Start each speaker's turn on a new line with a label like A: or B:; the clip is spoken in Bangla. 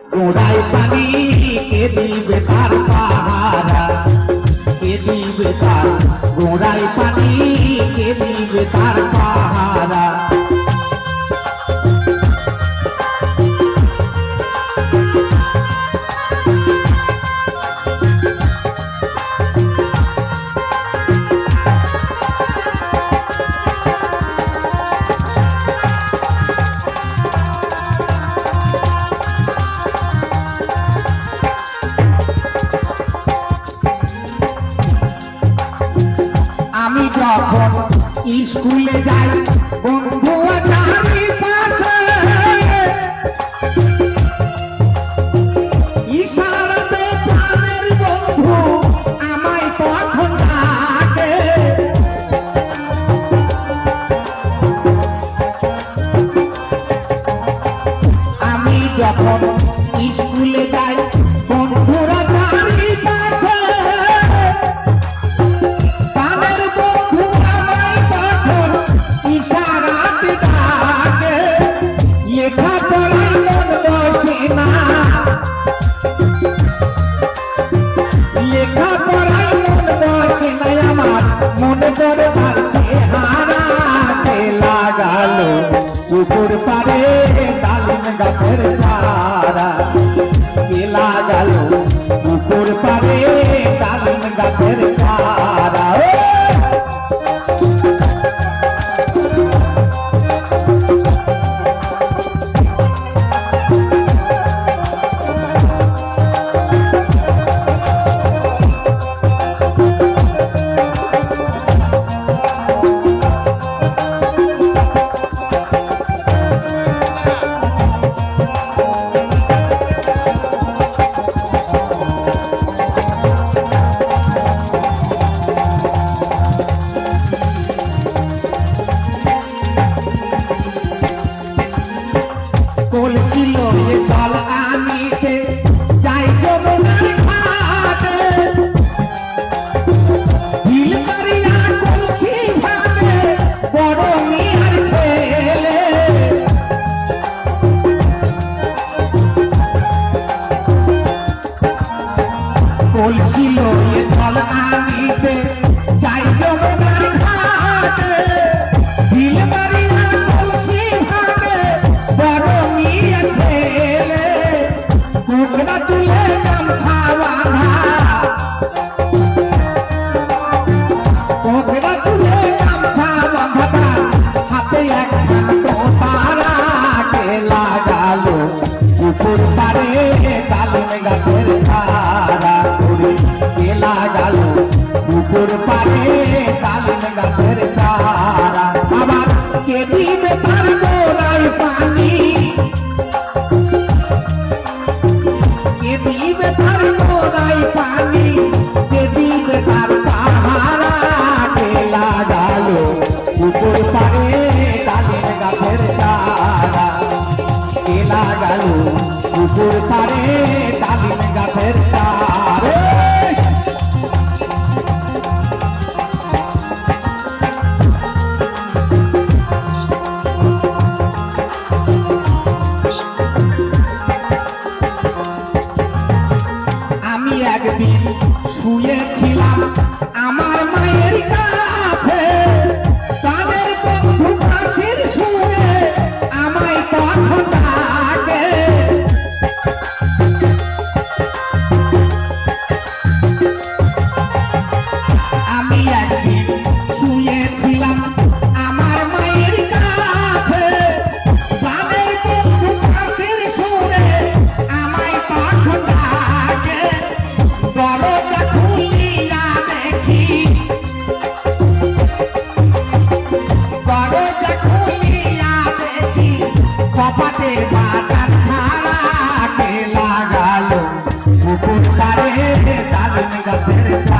A: গোড়ায় পানি কে দিবে তার পাহারা কে দিবে তার গোড়ায় পানি কে দিবে তার পাহারা। যখন স্কুলে যাই বন্ধু চারি পাশে। ইশারাতে প্রাণের বন্ধু আমায় তখন স্কুলে যাই মনে করে মাঝে হারাতে লাগালো। পুকুর পারে ডালিম গাছের চারা। কে লাগালো? কলসি লইয়ে চল আনিতে সেদিন শুয়েছিলাম আমার Gracias.